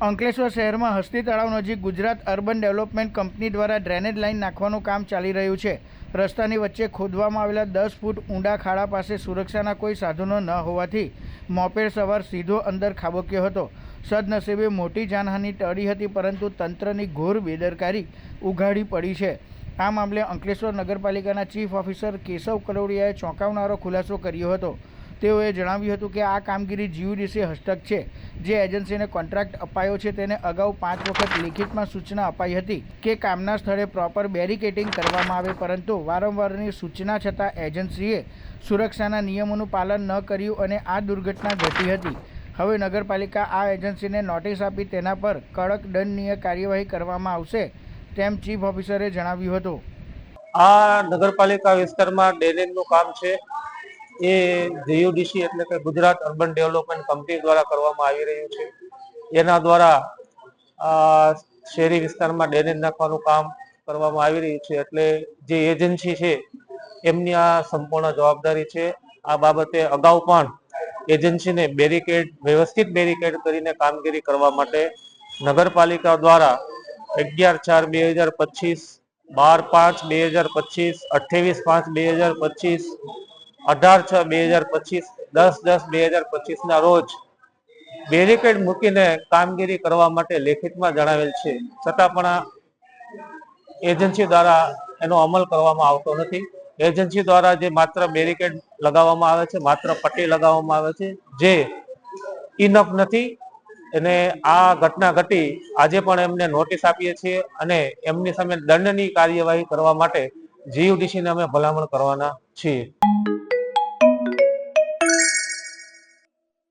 અંકલેશ્વર શહેરમાં હસ્તી તળાવ નજીક ગુજરાત અર્બન ડેવલપમેન્ટ કંપની દ્વારા ડ્રેનેજ લાઇન નાખવાનું કામ ચાલી રહ્યું છે. રસ્તાની વચ્ચે ખોદવામાં આવેલા દસ ફૂટ ઊંડા ખાડા પાસે સુરક્ષાના કોઈ સાધનો ન હોવાથી મોપેડ સવાર સીધો અંદર ખાબક્યો હતો. સદનસીબે મોટી જાનહાનિ ટળી હતી, પરંતુ તંત્રની ઘોર બેદરકારી ઉઘાડી પડી છે. આ મામલે અંકલેશ્વર નગરપાલિકાના ચીફ ઓફિસર કેશવ કલોડિયાએ ચોંકાવનારો ખુલાસો કર્યો હતો. તેઓએ જણાવ્યું હતું કે આ કામગીરી જીયુડીસી હસ્તક છે. જે એજન્સીને કોન્ટ્રાક્ટ અપાયો છે તેને અગાઉ પાંચ વખત લેખિતમાં સૂચના અપાઈ હતી કે કામના સ્થળે પ્રોપર બેરિકેટિંગ કરવામાં આવે, પરંતુ વારંવારની સૂચના છતાં એજન્સીએ સુરક્ષાના નિયમોનું પાલન ન કર્યું અને આ દુર્ઘટના ઘટી હતી. હવે નગરપાલિકા આ એજન્સીને નોટિસ આપી તેના પર કડક દંડનીય કાર્યવાહી કરવામાં આવશે તેમ ચીફ ઓફિસરે જણાવ્યું હતું. આ નગરપાલિકા વિસ્તારમાં ડેનેજનું કામ છે. એ જીયુડીસી એટલે કે ગુજરાત અર્બન ડેવલપમેન્ટ કંપની દ્વારા કરવામાં આવી રહ્યું છે. એના દ્વારા શહેરી વિસ્તારમાં ડ્રેનેજ નાખવાનું કામ કરવામાં આવી રહ્યું છે. એટલે જે એજન્સી છે, એમની આ સંપૂર્ણ જવાબદારી છે. આ બાબતે અગાઉ પણ એજન્સીને બેરિકેડ, વ્યવસ્થિત બેરિકેડ કરીને કામગીરી કરવા માટે નગરપાલિકા દ્વારા અગિયાર ચાર બે હજાર પચીસ, બાર પાંચ બે હજાર પચીસ, અઠ્યાવીસ પાંચ બે હજાર પચીસ અઢાર છ બે હજાર પચીસ, દસ દસ બે હજાર પચીસ ના રોજ બેરિકેડ મૂકીને કામગીરી કરવા માટે લેખિતમાં જણાવેલ છે. છતાં પણ એજન્સી દ્વારા એનો અમલ કરવામાં આવતો નથી. એજન્સી દ્વારા જે માત્ર બેરિકેડ લગાવવામાં આવે છે, માત્ર પટ્ટી લગાવવામાં આવે છે, જે ઇનફ નથી. અને આ ઘટના ઘટી, આજે પણ એમને નોટિસ આપીએ છીએ અને એમની સામે દંડની કાર્યવાહી કરવા માટે જીયુડીસીને અમે ભલામણ કરવાના છીએ.